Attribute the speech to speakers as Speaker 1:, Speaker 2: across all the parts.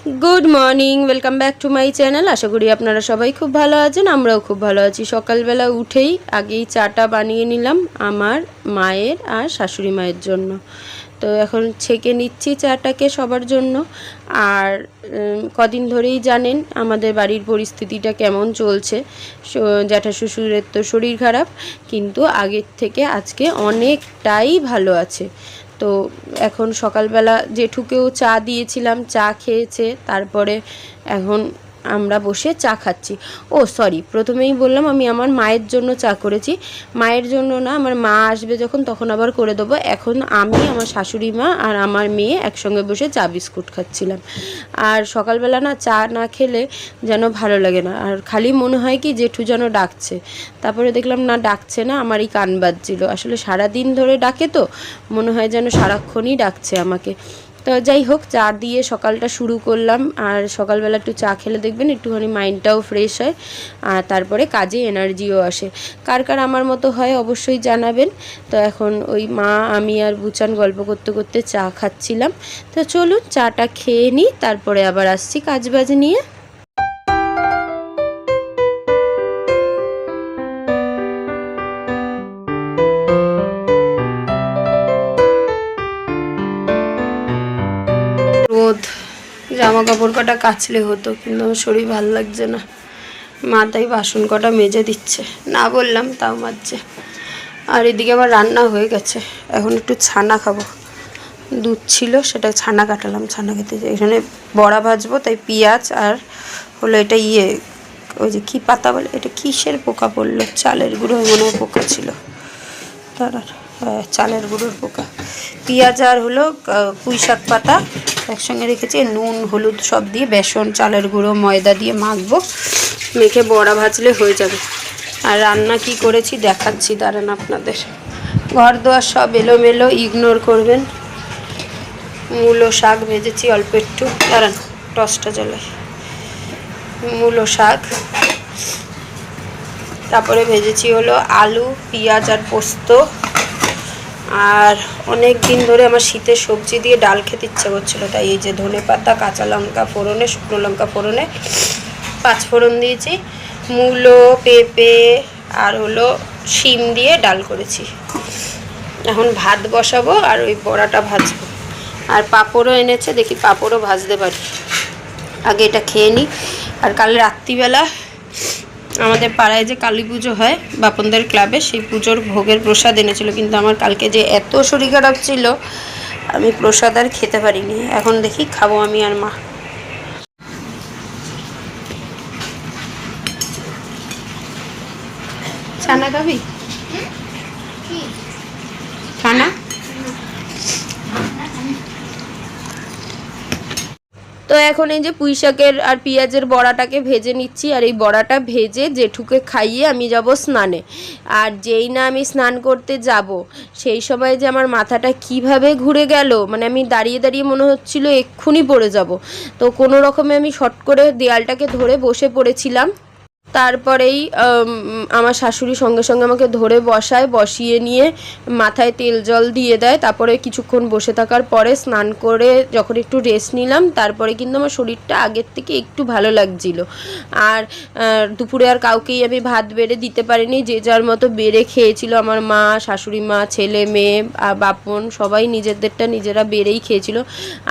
Speaker 1: Good morning welcome back to my channel আশা করি আপনারা সবাই খুব ভালো আছেন, আমরাও খুব ভালো আছি। সকালবেলা উঠেই আগেই চাটা বানিয়ে নিলাম আমার মায়ের আর শাশুড়ি মায়ের জন্য। তো এখন ছেঁকে নিচ্ছি চাটাকে সবার জন্য। আর কদিন ধরেই জানেন আমাদের বাড়ির পরিস্থিতিটা কেমন চলছে। জ্যাঠা শ্বশুরের তো শরীর খারাপ, কিন্তু আগের থেকে আজকে অনেকটাই ভালো আছে। তো এখন সকালবেলা জেঠুকেও চা দিয়েছিলাম চা খেয়েছে তারপরে এখন আমরা বসে চা খাচ্ছি। ও সরি প্রথমেই বললাম আমি আমার মায়ের জন্য চা করেছি। মায়ের জন্য না, আমার মা আসবে যখন, তখন আবার করে দেবো। এখন আমি, আমার শাশুড়ি মা আর আমার মেয়ে একসঙ্গে বসে চা বিস্কুট খাচ্ছিলাম। আর সকালবেলা না চা না খেলে যেন ভালো লাগে না। আর খালি মনে হয় কি, জেঠু যেন ডাকছে। তারপরে দেখলাম, না, ডাকছে না, আমারই কান বাজছিল। আসলে সারা দিন ধরে ডাকে তো, মনে হয় যেন সারাক্ষণই ডাকছে আমাকে। তো যাই হোক, চা দিয়ে সকালটা শুরু করলাম। আর সকালবেলা একটু চা খেলে দেখবেন, একটুখানি মাইন্ডটাও ফ্রেশ হয়। আর তারপরে কাজে এনার্জিও আসে। কার কার আমার মতো হয় অবশ্যই জানাবেন। তো এখন ওই মা, আমি আর বুচান গল্প করতে করতে চা খাচ্ছিলাম। তো চলুন, চাটা খেয়ে নিই, তারপরে আবার আসছি কাজ বাজ নিয়ে। জামা কাপড় কটা কাচলে হতো কিন্তু আমার শরীর ভালো লাগছে না। মা তাই বাসন কটা মেজে দিচ্ছে। না বললাম তাও মাজছে। আর এদিকে আমার রান্না হয়ে গেছে। এখন একটু ছানা খাব। দুধ ছিল সেটা ছানা কাটালাম ছানা খেতে এখানে বড়া ভাজবো তাই পেঁয়াজ আর হলো এটা ইয়ে ওই যে কী পাতা বলে? এটা কিসের পোকা পড়ল? চালের গুঁড়ো মনে পোকা ছিল। তার হ্যাঁ, চালের গুঁড়োর পোকা পেঁয়াজ আর হলো পুঁই শাক পাতা একসঙ্গে রেখেছি নুন, হলুদ সব দিয়ে বেসন, চালের গুঁড়ো, ময়দা দিয়ে মাখবো। মেখে বড়া ভাজলে হয়ে যাবে। আর রান্না কি করেছি দেখাচ্ছি, দাঁড়ান আপনাদের। ঘর দোয়ার সব এলোমেলো ইগনোর করবেন। মূলো শাক ভেজেছি অল্প একটু। দাঁড়ান, টসটা জ্বলে। মূলো শাক। তারপরে ভেজেছি হলো আলু, পেঁয়াজ আর পোস্ত। আর অনেক দিন ধরে আমার শীতের সবজি দিয়ে ডাল খেতে ইচ্ছে করছিল, তাই এই যে ধনে পাতা, কাঁচা লঙ্কা ফোড়নে, শুকনো লঙ্কা ফোড়নে, পাঁচ ফোড়ন দিয়েছি। মূলো, পেঁপে আর হলো শিম দিয়ে ডাল করেছি। এখন ভাত বসাবো আর ওই বড়াটা ভাজবো। আর পাঁপড়ও এনেছে, দেখি পাঁপড়ও ভাজতে পারি। আগে এটা খেয়ে নিই। আর কাল রাত্রিবেলা আমাদের পাড়ায় যে কালী পুজো হয় বাপনদের ক্লাবে, সেই পুজোর ভোগের প্রসাদ এনেছিল। কিন্তু আমার কালকে যে এত শরীর খারাপ ছিল, আমি প্রসাদ আর খেতে পারিনি। এখন দেখি খাব আমি আর মা। ছানা খাবি ছানা তো এখন এই যে পুঁই শাকের আর পেঁয়াজের বড়াটাকে ভেজে নিচ্ছি, আর এই বড়াটা ভেজে জেঠুকে খাইয়ে আমি যাব স্নানে। আর যেই না আমি স্নান করতে যাব, সেই সময় যে আমার মাথাটা কীভাবে ঘুরে গেল মানে আমি দাঁড়িয়ে দাঁড়িয়ে মনে হচ্ছিল এক্ষুনি পড়ে যাব। তো কোনো রকমে আমি শট করে দেয়ালটাকে ধরে বসে পড়েছিলাম। তারপরেই আমার শাশুড়ি সঙ্গে সঙ্গে আমাকে ধরে বসায়, বসিয়ে নিয়ে মাথায় তেল জল দিয়ে দেয়। তারপরে কিছুক্ষণ বসে থাকার পরে স্নান করে যখন একটু রেস্ট নিলাম, তারপরে কিন্তু আমার শরীরটা আগের থেকে একটু ভালো লাগছিল। আর দুপুরে আর কাউকেই আমি ভাত বেড়ে দিতে পারিনি। যে যার মতো বেড়ে খেয়েছিল আমার মা, শাশুড়ি মা, ছেলে, মেয়ে বাপন, সবাই নিজেদেরটা নিজেরা বেড়েই খেয়েছিল।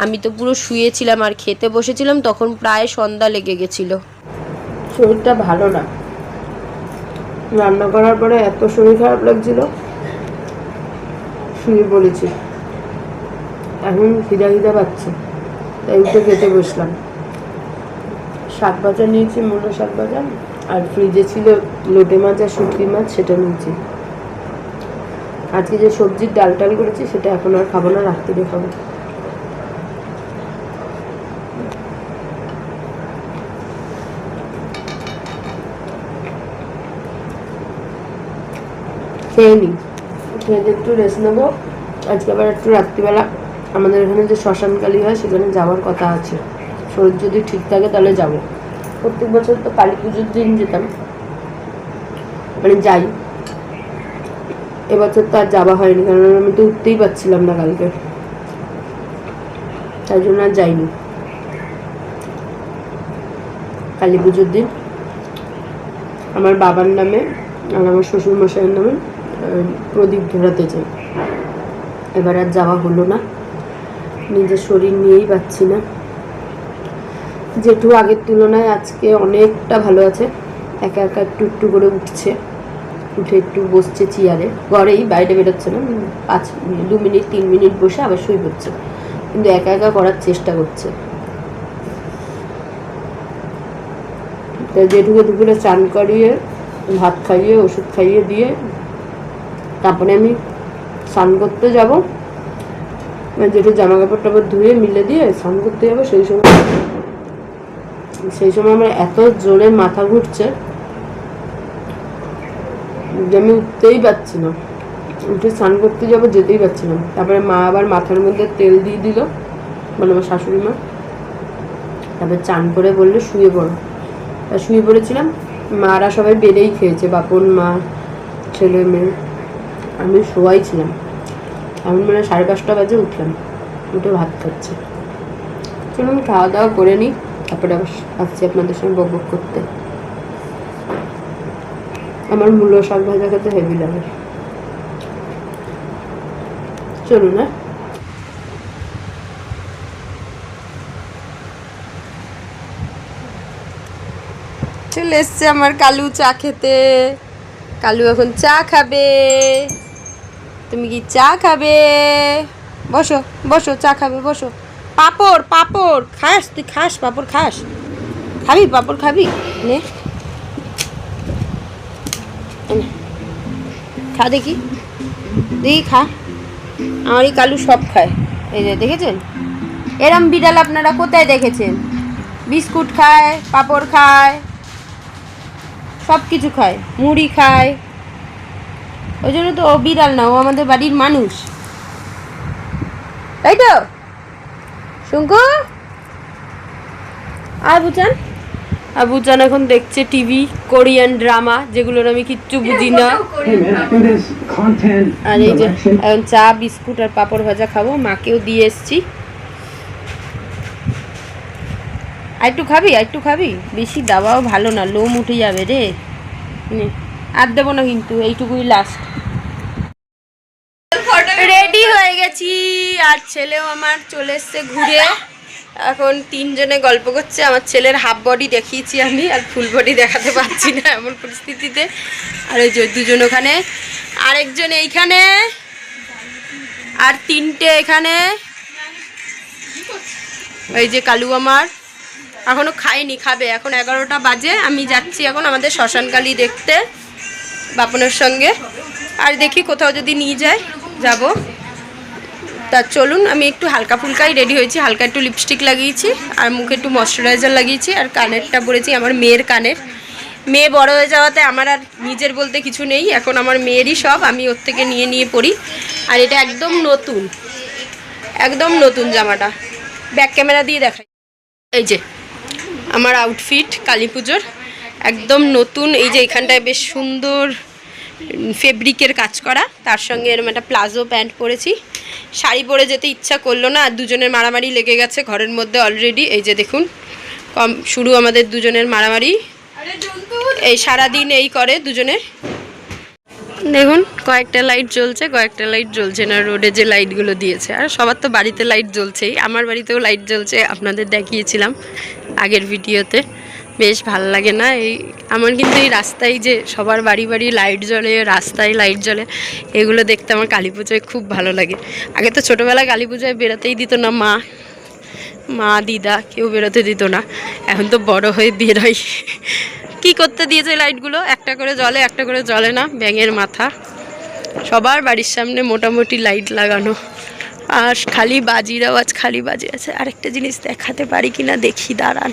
Speaker 1: আমি তো পুরো শুয়েছিলাম আর খেতে বসেছিলাম, তখন প্রায় সন্ধ্যা লেগে গেছিল। শরীরটা ভালো না। রান্না করার পরে এত শরীর খারাপ লাগছিল, শুয়ে পড়েছি। এখন খিদা খিদা পাচ্ছে, তাই উঠে খেতে বসলাম। শাক ভাজা নিয়েছি মূলো শাক ভাজা, আর ফ্রিজে ছিল লোটে মাছ আর শুটকি মাছ, সেটা নিয়েছি। আজকে যে সবজির ডাল টাল করেছি, সেটা এখন আর খাব না রাত্রিরে খাব। খেয়ে নিই খেয়ে দিয়ে একটু রেস্ট নেব। আজকে আবার একটু রাত্রিবেলা আমাদের এখানে যে শ্মশানকালী হয়, সেখানে যাওয়ার কথা আছে। শরীর যদি ঠিক থাকে তাহলে যাব। প্রত্যেক বছর তো কালী পুজোর দিন যেতাম। মানে যাই। এবছর তো আর যাওয়া হয়নি, কারণ আমি তো উঠতেই পারছিলাম না কালকে। তাই জন্য আর যাইনি। কালী পুজোর দিন। আমার বাবার নামে আর আমার শ্বশুর মশাইয়ের নামে প্রদীপ ধরাতে চাই এবার আর যাওয়া হলো না। নিজের শরীর নিয়েই পাচ্ছি না। জেঠু আগের তুলনায় আজকে অনেকটা ভালো আছে। একা একা একটু একটু করে উঠছে। উঠে একটু বসছে চেয়ারে। ঘরেই বাইরে বেরোচ্ছে না। পাঁচ দু মিনিট, তিন মিনিট বসে আবার শুয়ে পড়ছে। কিন্তু একা একা করার চেষ্টা করছে। জেঠুকে দুপুরে চান করিয়ে, ভাত খাইয়ে, ওষুধ খাইয়ে দিয়ে তারপরে আমি স্নান করতে যাব। যেটা জামা কাপড় টাপড় ধুয়ে মিলে দিয়ে স্নান করতে যাব, সেই সময় সেই সময় আমার এত জোরে মাথা ঘুরছে যে আমি উঠতেই পারছি না। উঠে স্নান করতে যাব, যেতেই পারছি না। তারপরে মা আবার মাথার মধ্যে তেল দিয়ে দিল বলে আমার শাশুড়ি মা, তারপরে চান করে বলল, শুয়ে পড়ো। শুয়ে পড়েছিলাম। মারা সবাই বেড়েই খেয়েছে, বাপন মা, ছেলে মেয়ে। আমি শোয়াই ছিলাম। এমন মানে সাড়ে পাঁচটা বাজে উঠলাম। উঠে ভাত খাচ্ছে। চলুন খাওয়া দাওয়া করে নিই। তারপরে আসছি আপনাদের সঙ্গে বক বক করতে। আমার মূল্য শাক ভাজা খেতে হেভি লাগে। চলুন হ্যাঁ? চলে এসছে আমার কালু চা খেতে। কালু এখন চা খাবে। তুমি কি চা খাবে? বসো বসো, চা খাবে, বসো। পাপড় পাপড়, খাস, তুই খাস, পাপড় খাস। খাবি, পাপড় খাবি? নে। খা দেখি। দেখি, খা। আমার এই কালু সব খায়। এই যে, দেখেছেন? এরম বিড়াল আপনারা কোথায় দেখেছেন? বিস্কুট খায়, পাপড় খায় সব কিছু খায়। মুড়ি খায়। ওই জন্য তো ও বিড়াল না ও আমাদের বাড়ির মানুষ। তাই তো? শঙ্কু আর বুচান আবুচান এখন দেখছে টিভি কোরিয়ান ড্রামা যেগুলোর আমি কিচ্ছু বুঝি না। আর এই যে এখন চা বিস্কুট আর পাঁপড় ভাজা খাব মাকেও দিয়ে এসছি। আর একটু খাবি আর একটু খাবি? বেশি দাবাও ভালো না লোম উঠে যাবে রে। নে, আর দেবো না কিন্তু, এইটুকুই লাস্ট রেডি হয়ে গেছি, আর ছেলেও আমার চলে এসছে ঘুরে। এখন তিনজনে গল্প করছে, আমার ছেলের হাফ বডি দেখিয়েছি আমি, আর ফুল বডি দেখাতে পারছি না এমন পরিস্থিতিতে। আর ওই যে দুজন ওখানে, আরেকজন এইখানে, আর তিনটে এখানে। এই যে কালু আমার, এখনও খাইনি খাবে। এখন এগারোটা বাজে, আমি যাচ্ছি এখন আমাদের শ্মশানকালী দেখতে। বাপনের সঙ্গে। আর দেখি কোথাও যদি নিয়ে যায়, যাব। তা চলুন, আমি একটু হালকা ফুলকাই রেডি হয়েছি। হালকা একটু লিপস্টিক লাগিয়েছি, আর মুখে একটু ময়শ্চারাইজার লাগিয়েছি, আর কানেরটা পরেছি আমার মেয়ের কানের। মেয়ে বড় হয়ে যাওয়াতে আমার আর নিজের বলতে কিছু নেই, এখন আমার মেয়েরই সব, আমি ওর থেকে নিয়ে নিয়ে পড়ি আর এটা একদম নতুন একদম নতুন জামাটা। ব্যাক ক্যামেরা দিয়ে দেখাই। এই যে, আমার আউটফিট কালী পুজোর। একদম নতুন, এই যে এখানটায় বেশ সুন্দর ফেব্রিকের কাজ করা। তার সঙ্গে এরকম একটা প্লাজো প্যান্ট পরেছি। শাড়ি পরে যেতে ইচ্ছা করল না, আর দুজনের মারামারি লেগে গেছে ঘরের মধ্যে অলরেডি এই যে দেখুন, কম, শুরু আমাদের দুজনের মারামারি। এই সারাদিন এই করে দুজনে দেখুন, কয়েকটা লাইট জ্বলছে, কয়েকটা লাইট জ্বলছে না রোডে যে লাইটগুলো দিয়েছে। আর সবার তো বাড়িতে লাইট জ্বলছেই। আমার বাড়িতেও লাইট জ্বলছে, আপনাদের দেখিয়েছিলাম আগের ভিডিওতে বেশ ভালো লাগে না? এই আমার কিন্তু এই রাস্তায় যে সবার বাড়ি বাড়ি লাইট জ্বলে, রাস্তায় লাইট জ্বলে, এগুলো দেখতে আমার কালী পুজোয় খুব ভালো লাগে। আগে তো ছোটোবেলায় কালী পুজোয় বেরোতেই দিত না মা। মা, দিদা কেউ বেরোতে দিত না। এখন তো বড় হয়ে বেরোয় কি করতে দিয়েছে লাইটগুলো একটা করে জ্বলে, একটা করে জ্বলে না? ব্যাঙের মাথা। সবার বাড়ির সামনে মোটামুটি লাইট লাগানো। আর খালি বাজির আওয়াজ খালি বাজি আছে। আরেকটা জিনিস দেখাতে পারি কি না দেখি, দাঁড়ান।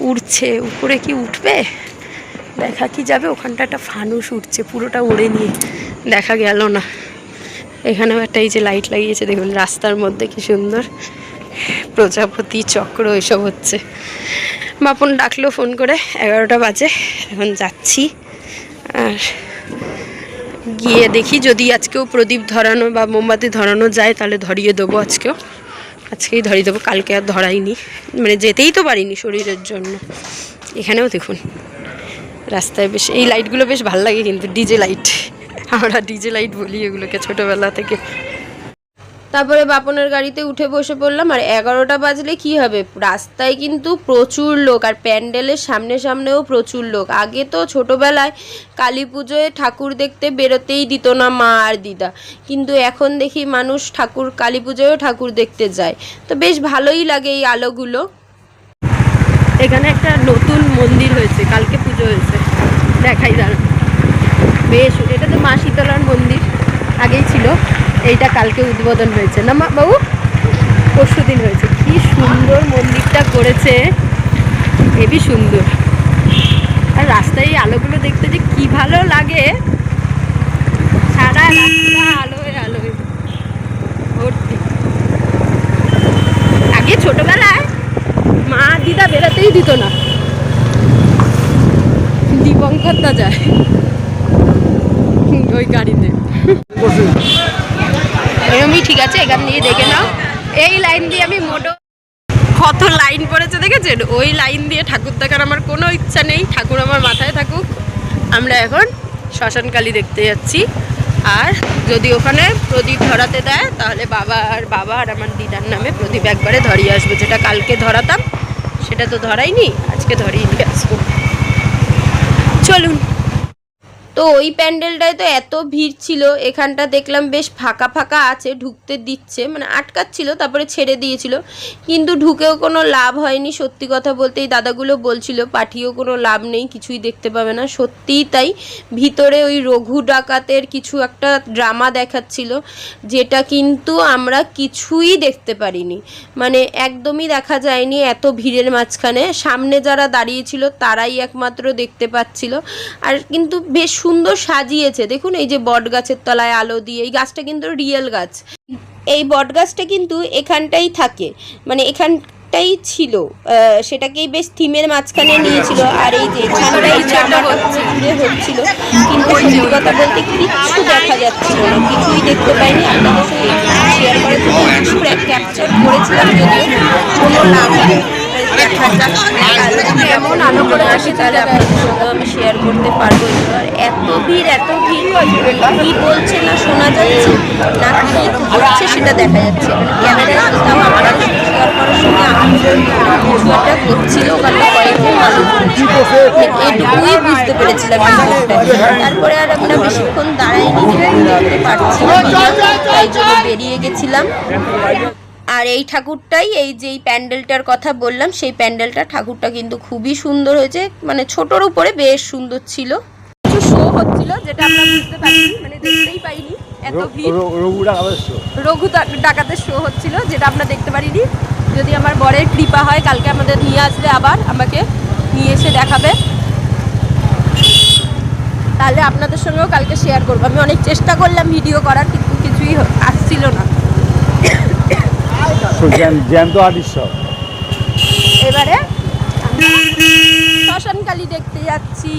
Speaker 1: উড়ছে, উপরে কি উঠবে? দেখা কি যাবে? ওখানটা একটা ফানুস উঠছে পুরোটা উড়ে নিয়ে। দেখা গেল না। এখানেও একটা এই যে লাইট লাগিয়েছে, দেখুন রাস্তার মধ্যে কি সুন্দর। প্রজাপতি চক্র এসব হচ্ছে। বাপন ডাকলো ফোন করে, এগারোটা বাজে। এখন যাচ্ছি। আর গিয়ে দেখি যদি আজকেও প্রদীপ ধরানো বা মোমবাতি ধরানো যায়, তাহলে ধরিয়ে দেবো আজকেও। আজকেই ধরিয়ে দেবো, কালকে আর ধরাইনি। মানে যেতেই তো পারিনি শরীরের জন্য। এখানেও দেখুন, রাস্তায় বেশ, এই লাইটগুলো বেশ ভালো লাগে কিন্তু ডিজে লাইট আমরা ডিজে লাইট বলি এগুলোকে ছোটোবেলা থেকে। তারপরে বাপনের গাড়িতে উঠে বসে পড়লাম আর এগারোটা বাজলে কি হবে? রাস্তায় কিন্তু প্রচুর লোক আর প্যান্ডেলের সামনে সামনেও প্রচুর লোক। আগে তো ছোটোবেলায় কালী পুজোয় ঠাকুর দেখতে বেরোতেই দিত না মা আর দিদা। কিন্তু এখন দেখি মানুষ ঠাকুর, কালী পুজোয়ও ঠাকুর দেখতে যায়। তো বেশ ভালোই লাগে এই আলোগুলো। এখানে একটা নতুন মন্দির হয়েছে, কালকে পুজো হয়েছে। দেখাই দাঁড়ান। বেশ, এটা তো মা শীতলার মন্দির, আগেই ছিল। এইটা কালকে উদ্বোধন হয়েছে। না মা বাবু? পরশু দিন হয়েছে। কি সুন্দর মন্দিরটা করেছে। হেবি সুন্দর। আর রাস্তায় এই আলোগুলো দেখতে যে কি ভালো লাগে। সারা রাস্তা আলোয় আলোয়। ভর্তি। আগে ছোটবেলায় মা দিদা বেরোতেই দিত না। দীপঙ্কর যায়। ওই গাড়িতে। এরমই ঠিক আছে, এখান দিয়ে দেখে নাও। এই লাইন দিয়ে আমি মোটো কত লাইন পড়েছে দেখেছেন? ওই লাইন দিয়ে ঠাকুর দেখার আমার কোনো ইচ্ছা নেই। ঠাকুর আমার মাথায় থাকুক। আমরা এখন শ্মশানকালী দেখতে যাচ্ছি। আর যদি ওখানে প্রদীপ ধরাতে দেয়, তাহলে বাবা আর বাবা আর আমার দিদার নামে প্রদীপ একবারে ধরিয়ে আসবে। যেটা কালকে ধরাতাম, সেটা তো ধরাইনি, আজকে ধরিয়ে নিয়ে আসব চলুন তো ওই প্যান্ডেলটায় তো এত ভিড় ছিল, এখানটা দেখলাম বেশ ফাঁকা ফাঁকা আছে, ঢুকতে দিচ্ছে মানে আটকাচ্ছিল, তারপরে ছেড়ে দিয়েছিল। কিন্তু ঢুকেও কোনো লাভ হয়নি, সত্যি কথা বলতে এই দাদাগুলো বলছিল, পাঠিয়েও কোনো লাভ নেই, কিছুই দেখতে পাবে না। সত্যিই তাই, ভিতরে ওই রঘু ডাকাতের কিছু একটা ড্রামা দেখাচ্ছিল, যেটা কিন্তু আমরা কিছুই দেখতে পারিনি। মানে একদমই দেখা যায়নি এত ভিড়ের মাঝখানে। সামনে যারা দাঁড়িয়েছিল তারাই একমাত্র দেখতে পাচ্ছিল। আর কিন্তু বেশ সুন্দর সাজিয়েছে। দেখুন এই যে বট গাছের তলায় আলো দিয়ে এই গাছটা কিন্তু রিয়েল গাছ। এই বট গাছটা কিন্তু এখানটাই থাকে মানে এখানটাই ছিল। আহ, সেটাকেই বেশ থিমের মাঝখানে নিয়েছিল আর এই যে এখানটাই জামাটা হচ্ছিল কিন্তু সত্যি কথা বলতে কিচ্ছু দেখা যাচ্ছিল না কিছুই দেখতে পাইনি। আপনাদের সঙ্গে শেয়ার কিছু ক্যাপচার করেছিলাম যদিও কোনো লাভ কেমন আলো করে আসে তাহলে আপনাদের সঙ্গে আমি শেয়ার করতে পারব এবার এত ভিড় এত ভিড়, কি বলছে না শোনা যাচ্ছে, না কি হচ্ছে সেটা দেখা যাচ্ছে ক্যামেরায় তাও আমার শেয়ার সঙ্গে আমি একটা করছিল ওখানে কয়েকজন এটুকুই বুঝতে পেরেছিলাম। তারপরে আর আমরা বেশিক্ষণ দাঁড়াইনি দেখতে পারছি তাই জন্য বেরিয়ে গেছিলাম। আর এই ঠাকুরটাই এই যে এই প্যান্ডেলটার কথা বললাম সেই প্যান্ডেলটা ঠাকুরটা কিন্তু খুবই সুন্দর হয়েছে। মানে ছোটোর উপরে বেশ সুন্দর ছিল। কিছু শো হচ্ছিল যেটা আমরা বুঝতে পারিনি মানে দেখতেই পাইনি। এত ভিড়। রঘু ডাকাতের শো হচ্ছিল যেটা আমরা দেখতে পারিনি। যদি আমার বরের কৃপা হয় কালকে আমাদের নিয়ে আসলে আবার আমাকে নিয়ে এসে দেখাবে। তাহলে আপনাদের সঙ্গেও কালকে শেয়ার করব। আমি অনেক চেষ্টা করলাম ভিডিও করার কিন্তু কিছুই আসছিল না।
Speaker 2: জ্যান্ত আদিশ্য।
Speaker 1: এবারে শ্মশানকালী দেখতে যাচ্ছি।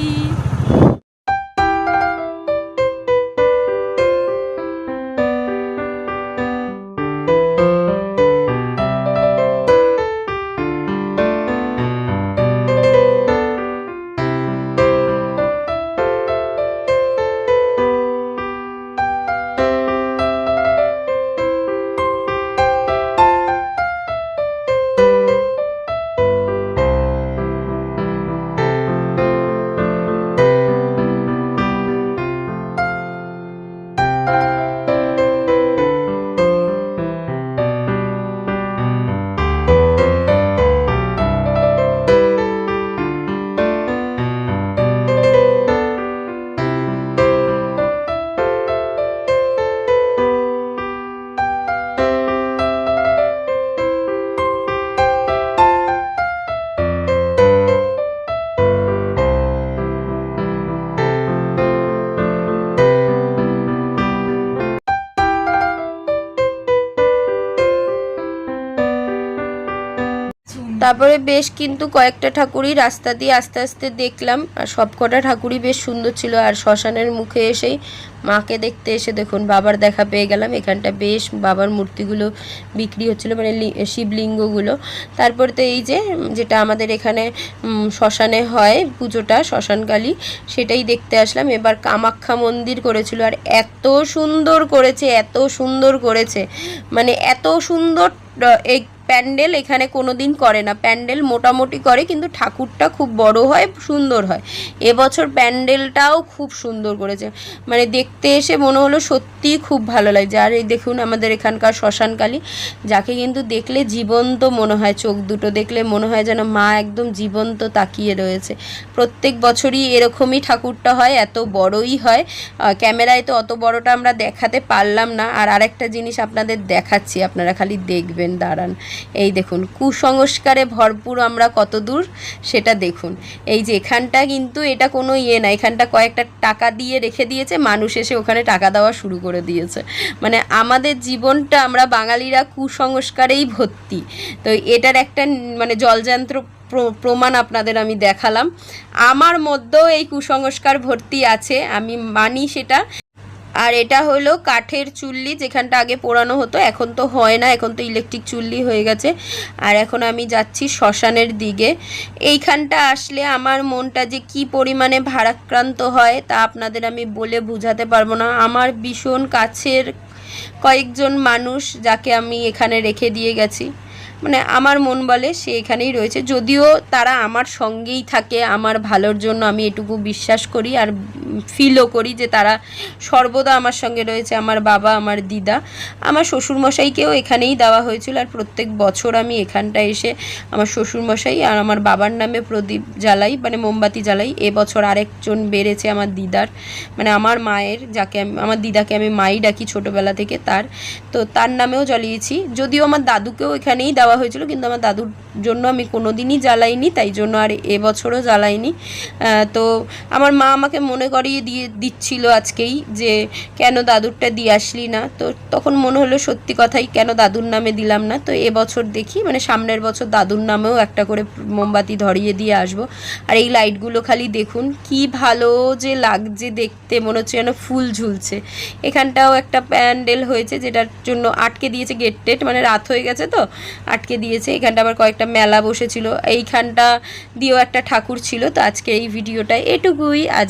Speaker 1: তারপরে বেশ কিন্তু কয়েকটা ঠাকুরই রাস্তা দিয়ে আস্তে আস্তে দেখলাম। আর সব কটা ঠাকুরই বেশ সুন্দর ছিল। আর শ্মশানের মুখে এসেই মাকে দেখতে এসে দেখুন, বাবার দেখা পেয়ে গেলাম। এখানটা বেশ বাবার মূর্তিগুলো বিক্রি হচ্ছিল মানে শিবলিঙ্গগুলো। তারপর তো এই যে যেটা আমাদের এখানে শ্মশানে হয় পুজোটা, শ্মশানকালী, সেটাই দেখতে আসলাম। এবার কামাখ্যা মন্দির করেছিল। আর এত সুন্দর করেছে, এত সুন্দর করেছে। মানে এত সুন্দর এই প্যান্ডেল এখানে কোনো দিন করে না। প্যান্ডেল মোটামুটি করে, কিন্তু ঠাকুরটা খুব বড় হয়, সুন্দর হয়। এবছর প্যান্ডেলটাও খুব সুন্দর করেছে। মানে দেখতে এসে মনে হলো সত্যি খুব ভালো লাগছে। আর এই দেখুন আমাদের এখানকার শ্মশানকালী, যাকে কিন্তু দেখলে জীবন্ত মনে হয়, চোখ দুটো দেখলে মনে হয় যেন মা একদম জীবন্ত তাকিয়ে রয়েছে। প্রত্যেক বছরই এরকমই ঠাকুরটা হয়, এত বড়ই হয়। ক্যামেরায় তো অত বড়টা আমরা দেখাতে পারলাম না। আর আরেকটা জিনিস আপনাদের দেখাচ্ছি, আপনারা খালি দেখবেন, দাঁড়ান। এই দেখুন, কুসংস্কারে ভরপুর আমরা কত দূর সেটা দেখুন। এই যে এখানটা কিন্তু এটা কোনো ইয়ে না, এখানটা কয়েকটা টাকা দিয়ে রেখে দিয়েছে, মানুষ এসে ওখানে টাকা দেওয়া শুরু করে দিয়েছে। মানে আমাদের জীবনটা আমরা বাঙালিরা কুসংস্কারেই ভর্তি। তো এটার একটা মানে জলযন্ত্র প্র- প্রমাণ আপনাদের আমি দেখালাম। আমার মধ্যেও এই কুসংস্কার ভর্তি আছে, আমি মানি সেটা। আর এটা হলো কাঠের চুল্লি, যেখানটা আগে পোড়ানো হতো, এখন তো হয় না, এখন তো ইলেকট্রিক চুল্লি হয়ে গেছে। আর এখন আমি যাচ্ছি শ্মশানের দিকে। এইখানটা আসলে আমার মনটা যে কি পরিমাণে ভারাক্রান্ত হয়, তা আপনাদের আমি বলে বোঝাতে পারব না। আমার ভীষণ কাছের কয়েকজন মানুষ যাকে আমি এখানে রেখে দিয়ে গেছি। মানে আমার মন বলে সে এখানেই রয়েছে। যদিও তারা আমার সঙ্গেই থাকে, আমার ভালোর জন্য আমি এটুকু বিশ্বাস করি। আর ফিলও করি যে তারা সর্বদা আমার সঙ্গে রয়েছে, আমার বাবা, আমার দিদা। আমার শ্বশুরমশাইকেও এখানেই দেওয়া হয়েছিল আর প্রত্যেক বছর আমি এখানটা এসে আমার শ্বশুরমশাই আর আমার বাবার নামে প্রদীপ জ্বালাই মানে মোমবাতি জ্বালাই। এবছর আরেকজন বেড়েছে আমার দিদার মানে আমার মায়ের, যাকে আমি, আমার দিদাকে আমি মাই ডাকি ছোটোবেলা থেকে তার। তো তার নামেও জ্বালিয়েছি। যদিও আমার দাদুকেও এখানেই দেওয়া হয়েছিল, কিন্তু আমার দাদুর জন্য আমি কোনো দিনই জ্বালাইনি, তাই জন্য আর এবছরও জ্বালাইনি। তো আমার মা আমাকে মনে করিয়ে দিয়ে দিচ্ছিল আজকেই যে, কেন দাদুরটা দিয়ে আসলি না? তো তখন মনে হলো সত্যি কথাই কেন দাদুর নামে দিলাম না? তো এবছর দেখি মানে সামনের বছর দাদুর নামেও একটা করে মোমবাতি ধরিয়ে দিয়ে আসব। আর এই লাইটগুলো খালি দেখুন, কি ভালো যে লাগছে দেখতে, মনে হচ্ছে যেন ফুল ঝুলছে। এখানটাও একটা প্যান্ডেল হয়েছে যেটার জন্য আটকে দিয়েছে গেট টেট মানে রাত হয়ে গেছে তো, আটকে দিয়েছে। এখানটা আবার কয়েকটা মেলা বসেছিল। এইখানটা দিয়েও একটা ঠাকুর ছিল, তো আজকে এই ভিডিওটা এটুকুই। আজ